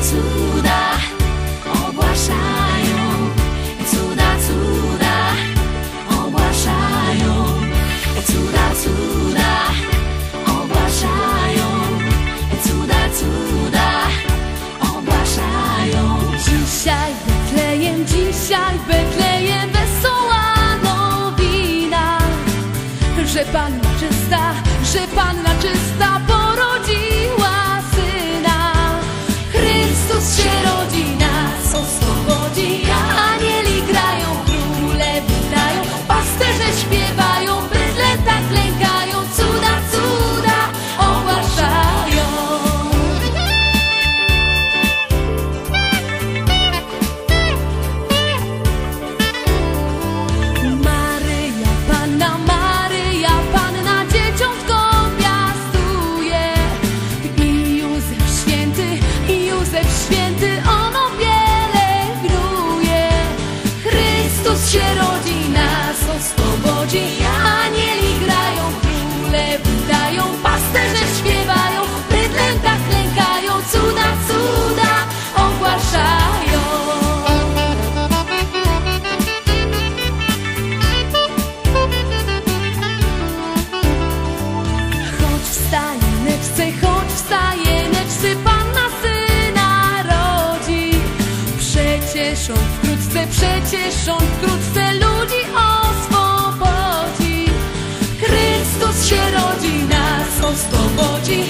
cuda ogłaszają, cuda, cuda ogłaszają, cuda, cuda ogłaszają, cuda, cuda ogłaszają. Dzisiaj Betlejem, dzisiaj Betlejem Panna Maryja, Panna dzieciątko piastuje i Józef święty, i Józef święty, ono pielęgnuje. Chrystus się rodzi, nas oswobodzi, anieli grają, króle witają, Wkrótce, przecież on wkrótce ludzi oswobodzi. Chrystus się rodzi, nas oswobodzi,